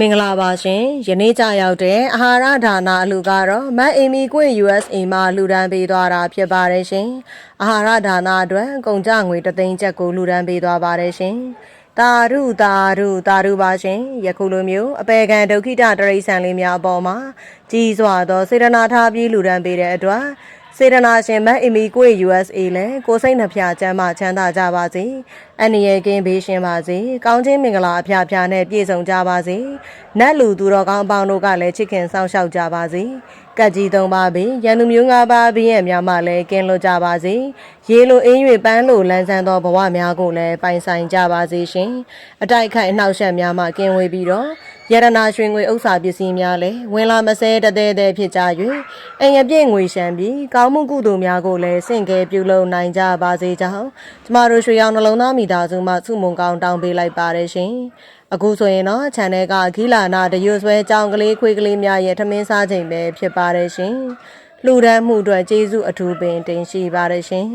မင်္ဂလာပါရှင်ယနေ့ကြရောက်တဲ့အာဟာရဒါနာအလူကတော့မတ်အီမီကွင့် USA မှာလူဒန်းပေးသွားတာဖြစ်ပါတယ်ရှင်အာဟာရဒါနာအတွက်ကုန်ကြငွေတသိန်းချက်ကိုလူဒန်းပေးသွားပါတယ်ရှင်တာရုတာရုတာရုပါရှင်ယခုလိုမျိုးအပေခံဒုက္ခိတတရိษံလေးများအပေါ်မှာကြီးစွာသောစေတနာထားပြီးလူဒန်းပေးတဲ့အတွက် စေတနာရှင်မတ်အီမီကွေ USA လည်းကိုစိတ်နှဖျားချမ်းသာချမ်းသာကြပါစေအန္တရာယ်ကင်းဘေးရှင်းပါစေကောင်းခြင်းမင်္ဂလာအဖျားဖျားနဲ့ပြည့်စုံကြပါစေနတ်လူသူတော်ကောင်းအပေါင်းတို့ကလည်းချစ်ခင်စောင့်ရှောက်ကြပါစေကတ်ကြီးသုံးပါးပြီးရန်သူမျိုးငါးပါးပြီးရဲ့များမှလည်းကင်းလွတ်ကြပါစေရေလိုအင်း၍ပန်းလိုလန်းဆန်းသောဘဝများကိုလည်းပိုင်ဆိုင်ကြပါစေရှင်အတိုက်ခိုက်အနှောက်အယှက်များမှကင်းဝေးပြီးတော့ ယရနာရွှေငွေဥစ္စာပစ္စည်းများလည်းဝင်လာမစဲတသေးသေးဖြစ်ကြ၍အိမ်အပြည့်ငွေရှမ်းပြီးကောင်းမှုကုသိုလ်များကိုလည်းစင့်ကဲပြုလုပ်နိုင်ကြပါစေကြောင်းကျမတို့ရွှေရောင်နှလုံးသားမိသားစုမှစုမုံကောင်းတောင်းပေးလိုက်ပါတယ်ရှင်အခုဆိုရင်တော့ channel ကဂီလာနာတရွဆွဲကြောင်ကလေးခွေးကလေးများရဲ့ထမင်းစားချိန်ပဲဖြစ်ပါတယ်ရှင်လှူဒန်းမှုအတွက်ကျေးဇူးအထူးပင်တင်ရှိပါတယ်ရှင်